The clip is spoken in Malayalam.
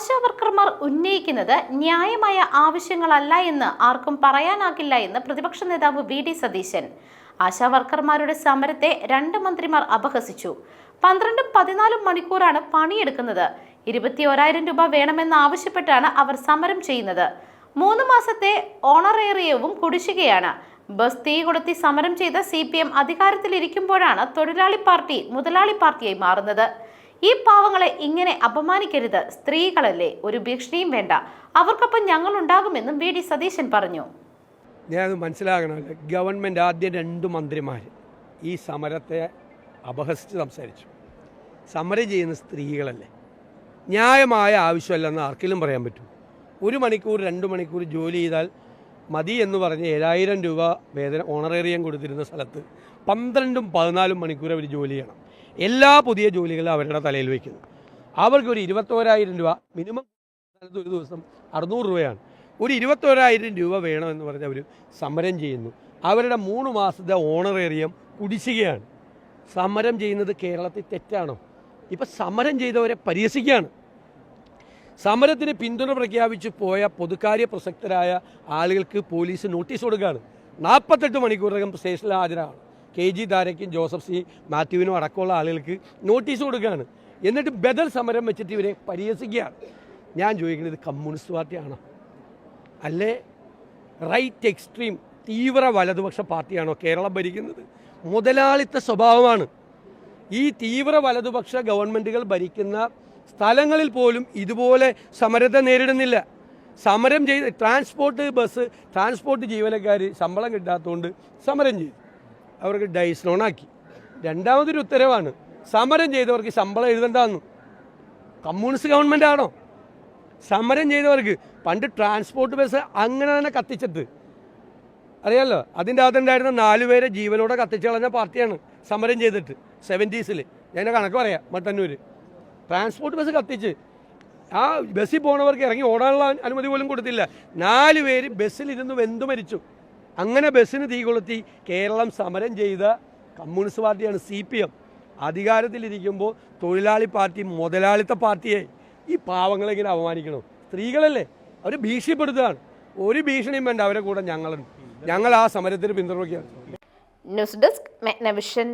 ആശാവർക്കർമാർ ഉന്നയിക്കുന്നത് ന്യായമായ ആവശ്യങ്ങളല്ല എന്ന് ആർക്കും പറയാനാകില്ല എന്ന് പ്രതിപക്ഷ നേതാവ് വി ഡി സതീശൻ. ആശാവർക്കർമാരുടെ സമരത്തെ രണ്ട് മന്ത്രിമാർ അപഹസിച്ചു. പന്ത്രണ്ടും പതിനാലും മണിക്കൂറാണ് പണിയെടുക്കുന്നത്. ഇരുപത്തിയോരായിരം രൂപ വേണമെന്ന് ആവശ്യപ്പെട്ടാണ് അവർ സമരം ചെയ്യുന്നത്. മൂന്ന് മാസത്തെ ഓണറേറിയവും കുടിശ്ശികയാണ്. ബസ് തീ കൊളുത്തി സമരം ചെയ്ത സി പി എം അധികാരത്തിലിരിക്കുമ്പോഴാണ് തൊഴിലാളി പാർട്ടി മുതലാളി പാർട്ടിയായി മാറുന്നത്. ഈ പാവങ്ങളെ ഇങ്ങനെ അപമാനിക്കരുത്. സ്ത്രീകളല്ലേ ഒരു ഭീഷണിയും വേണ്ട. അവർക്കൊപ്പം ഞങ്ങൾ ഉണ്ടാകുമെന്നും വി ഡി സതീശൻ പറഞ്ഞു. ഞാൻ മനസ്സിലാകണമല്ലോ. ഗവൺമെന്റ് ആദ്യം രണ്ട് മന്ത്രിമാർ ഈ സമരത്തെ അപഹസിച്ച് സംസാരിച്ചു. സമരം ചെയ്യുന്ന സ്ത്രീകളല്ലേ. ന്യായമായ ആവശ്യമല്ലെന്ന് ആർക്കെങ്കിലും പറയാൻ പറ്റും. ഒരു മണിക്കൂർ രണ്ട് മണിക്കൂർ ജോലി ചെയ്താൽ മതി എന്ന് പറഞ്ഞ് ഏഴായിരം രൂപ വേതന ഓണറേറിയം കൊടുത്തിരുന്ന സ്ഥലത്ത് പന്ത്രണ്ടും പതിനാലും മണിക്കൂർ അവർ ജോലി ചെയ്യണം. എല്ലാ പുതിയ ജോലികളും അവരുടെ തലയിൽ വയ്ക്കുന്നു. അവർക്ക് ഒരു ഇരുപത്തോരായിരം രൂപ മിനിമം ഒരു ദിവസം അറുന്നൂറ് രൂപയാണ്. ഒരു ഇരുപത്തോരായിരം രൂപ വേണമെന്ന് പറഞ്ഞ് അവർ സമരം ചെയ്യുന്നു. അവരുടെ മൂന്ന് മാസത്തെ ഓണറേറിയം കുടിശ്ശികയാണ്. സമരം ചെയ്യുന്നത് കേരളത്തിൽ തെറ്റാണോ? ഇപ്പം സമരം ചെയ്തവരെ പരിഹസിക്കുകയാണ്. സമരത്തിന് പിന്തുണ പ്രഖ്യാപിച്ച് പോയ പൊതുകാര്യ പ്രസക്തരായ ആളുകൾക്ക് പോലീസ് നോട്ടീസ് കൊടുക്കുകയാണ്. നാൽപ്പത്തെട്ട് മണിക്കൂറകം സ്റ്റേഷനിൽ ഹാജരാണ് കെ ജി താരയ്ക്കും ജോസഫ് സി മാത്യുവിനും അടക്കമുള്ള ആളുകൾക്ക് നോട്ടീസ് കൊടുക്കുകയാണ്. എന്നിട്ട് ബദൽ സമരം വെച്ചിട്ട് ഇവരെ പരിഹസിക്കുകയാണ്. ഞാൻ ചോദിക്കുന്നത് കമ്മ്യൂണിസ്റ്റ് പാർട്ടിയാണോ? അല്ലേ? റൈറ്റ് എക്സ്ട്രീം തീവ്ര വലതുപക്ഷ പാർട്ടിയാണോ കേരളം ഭരിക്കുന്നത്? മുതലാളിത്ത സ്വഭാവമാണ്. ഈ തീവ്ര വലതുപക്ഷ ഗവൺമെന്റുകൾ ഭരിക്കുന്ന സ്ഥലങ്ങളിൽ പോലും ഇതുപോലെ സമരത്തെ നേരിടുന്നില്ല. സമരം ചെയ്ത് ട്രാൻസ്പോർട്ട് ബസ് ട്രാൻസ്പോർട്ട് ജീവനക്കാർ ശമ്പളം കിട്ടാത്തതുകൊണ്ട് സമരം ചെയ്തു. അവർക്ക് ഡൈസ് ലോണാക്കി രണ്ടാമതൊരു ഉത്തരവാണ്. സമരം ചെയ്തവർക്ക് ശമ്പളം എഴുതണ്ടെന്ന്. കമ്മ്യൂണിസ്റ്റ് ഗവൺമെന്റ് ആണോ? സമരം ചെയ്തവർക്ക് പണ്ട് ട്രാൻസ്പോർട്ട് ബസ് അങ്ങനെ തന്നെ കത്തിച്ചിട്ട് അറിയാമല്ലോ അതിന്റെ അകത്തുണ്ടായിരുന്ന നാല് പേരെ ജീവനോടെ കത്തിച്ചു കളഞ്ഞ പാർട്ടിയാണ് സമരം ചെയ്തിട്ട്. സെവന്റീസിൽ ഞാൻ കണക്ക് പറയാം മട്ടന്നൂർ ട്രാൻസ്പോർട്ട് ബസ് കത്തിച്ച്. ആ ബസ്സിൽ പോണവർക്ക് ഇറങ്ങി ഓടാനുള്ള അനുമതി പോലും കൊടുത്തില്ല. നാല് പേര് ബസ്സിലിരുന്ന് വെന്തു മരിച്ചു. അങ്ങനെ ബസ്സിന് തീ കൊളുത്തി കേരളം സമരം ചെയ്ത കമ്മ്യൂണിസ്റ്റ് പാർട്ടിയാണ് സി പി എം. അധികാരത്തിലിരിക്കുമ്പോൾ തൊഴിലാളി പാർട്ടി മുതലാളിത്ത പാർട്ടിയെ ഈ പാവങ്ങളെ ഇങ്ങനെ അപമാനിക്കണം. സ്ത്രീകളല്ലേ അവർ ഭീഷണിപ്പെടുത്തുകയാണ്. ഒരു ഭീഷണിയും വേണ്ട അവരെ കൂടെ ഞങ്ങളുണ്ട് ഞങ്ങൾ ആ സമരത്തിന് പിന്തുണയ്ക്കുകയാണ്. News desk Megnavision.